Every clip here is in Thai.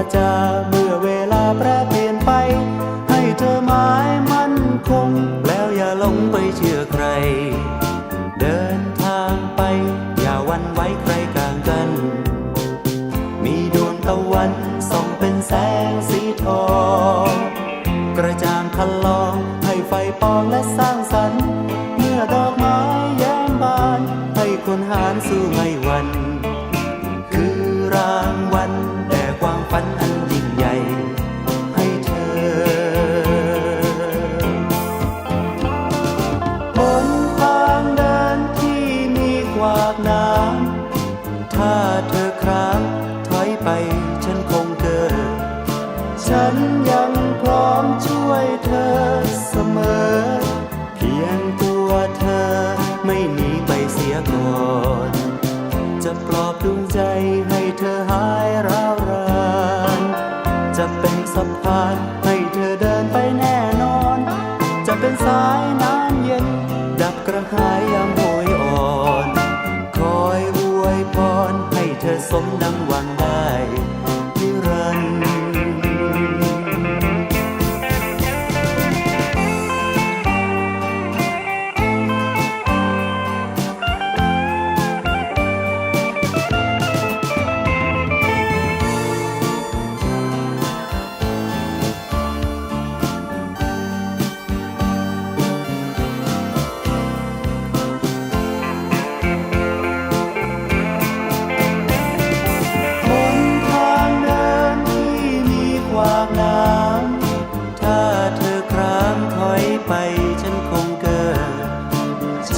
าจาเมื่อเวลาแปรเปลี่ยนไป ให้เธอหมายมั่นคง แล้วอย่าหลงไปเชื่อใคร เดินทางไป อย่าวันไว้ใครกลางกัน มีดวงตะวันส่องเป็นแสงสีทองกระจ่างคันลองให้ไฟปองและสร้างสรรค์ เมื่อดอกไม้แย้มบาน ให้คนหารสู้ไม่วัน ฉันคงเกิด ฉันยังพร้อมช่วยเธอเสมอ เพียงตัวเธอไม่หนีไปเสียก่อน จะปลอบดวงใจให้เธอหายร้าวรานจะเป็นสะพานให้เธอเดินไปแน่นอน จะเป็นสายน้ำเย็น ดับกระหายยามโหยอ่อน คอยอวยพรให้เธอสมดัง ไปฉันคงเกิด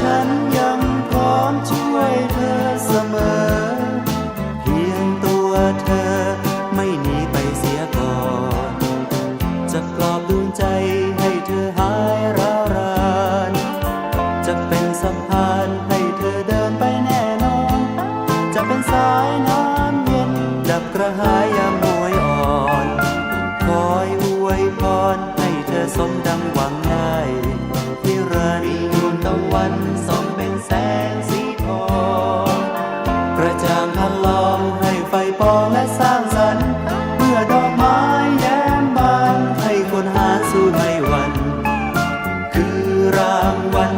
ฉันยังพร้อมช่วยเธอเสมอ เพียงตัวเธอไม่หนีไปเสียก่อน จะปลอบดวงใจให้เธอหายร้าวราน จะเป็นสะพานให้เธอเดินไปแน่นอน จะเป็นสายน้ำเย็นดับกระหาย องเป็นแสงสีทองกระจางพันลองให้ไฟปองและสร้างสรรค์เพื่อดอกไม้แย้มบานให้คนหาสู้ในวัน คือรางวัล